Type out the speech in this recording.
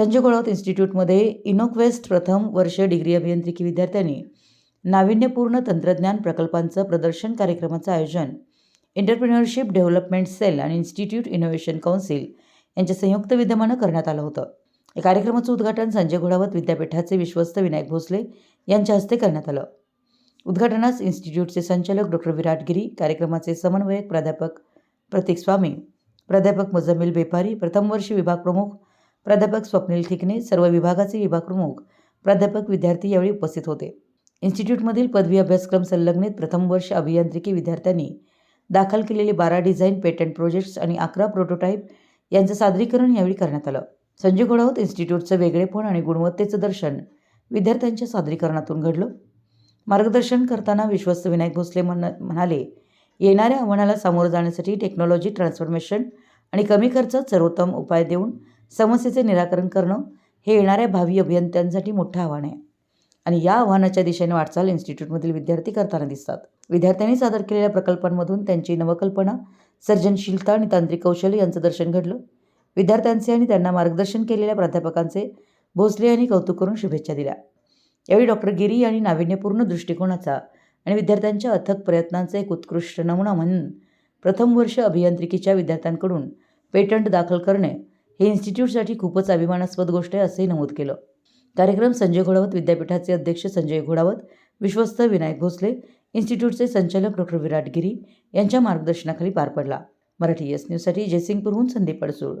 संजय गोळावत इन्स्टिट्यूटमध्ये इनोक्वेस्ट प्रथम वर्ष डिग्री अभियांत्रिकी विद्यार्थ्यांनी नाविन्यपूर्ण तंत्रज्ञान प्रकल्पांचं प्रदर्शन कार्यक्रमाचं आयोजन एंटरप्रिनरशिप डेव्हलपमेंट सेल आणि इन्स्टिट्यूट इनोव्हेशन काउन्सिल यांच्या संयुक्त विद्यमानं करण्यात आलं होतं. या कार्यक्रमाचं उद्घाटन संजय घोडावत विद्यापीठाचे विश्वस्त विनायक भोसले यांच्या हस्ते करण्यात आलं. उद्घाटनास इन्स्टिट्यूटचे संचालक डॉक्टर विराट गिरी कार्यक्रमाचे समन्वयक प्राध्यापक प्रतीक स्वामी प्राध्यापक मुजमिल बेपारी प्रथम वर्ष विभाग प्रमुख प्राध्यापक स्वप्नील ठिकणे सर्व विभागाचे विभाग प्रमुख प्राध्यापक विद्यार्थी यावेळी उपस्थित होते. इन्स्टिट्यूटमधील पदवी अभ्यासक्रम संलग्नित प्रथम वर्ष अभियांत्रिकी विद्यार्थ्यांनी दाखल केलेले बारा डिझाईन पेटंट प्रोजेक्ट्स आणि अकरा प्रोटोटाईप यांचं सादरीकरण यावेळी करण्यात आलं. संजय घोडावत इन्स्टिट्यूटचं वेगळेपण आणि गुणवत्तेचं दर्शन विद्यार्थ्यांच्या सादरीकरणातून घडलं. मार्गदर्शन करताना विश्वस्त विनायक भोसले म्हण म्हणाले येणाऱ्या आव्हानाला सामोरं जाण्यासाठी टेक्नॉलॉजी ट्रान्सफॉर्मेशन आणि कमी खर्चात सर्वोत्तम उपाय देऊन समस्येचे निराकरण करणं हे येणाऱ्या भावी अभियंत्यांसाठी मोठं आव्हान आहे. आणि या आव्हानाच्या दिशेने वाटचाल इन्स्टिट्यूटमधील विद्यार्थी करताना दिसतात. विद्यार्थ्यांनी सादर केलेल्या प्रकल्पांमधून त्यांची नवकल्पना सर्जनशीलता आणि तांत्रिक कौशल्य यांचं दर्शन घडलं. विद्यार्थ्यांचे आणि त्यांना मार्गदर्शन केलेल्या प्राध्यापकांचे भोसले यांनी कौतुक करून शुभेच्छा दिल्या. यावेळी डॉक्टर गिरी यांनी नाविन्यपूर्ण दृष्टिकोनाचा आणि विद्यार्थ्यांच्या अथक प्रयत्नांचा एक उत्कृष्ट नमुना म्हणून प्रथम वर्ष अभियांत्रिकीच्या विद्यार्थ्यांकडून पेटंट दाखल करणे हे इन्स्टिट्यूटसाठी खूपच अभिमानास्पद गोष्ट आहे असंही नमूद केलं. कार्यक्रम संजय घोडावत विद्यापीठाचे अध्यक्ष संजय घोडावत विश्वस्त विनायक भोसले इन्स्टिट्यूटचे संचालक डॉक्टर विराट गिरी यांच्या मार्गदर्शनाखाली पार पडला. मराठी एस न्यूजसाठी जयसिंगपूरहून संदीप अडसूळ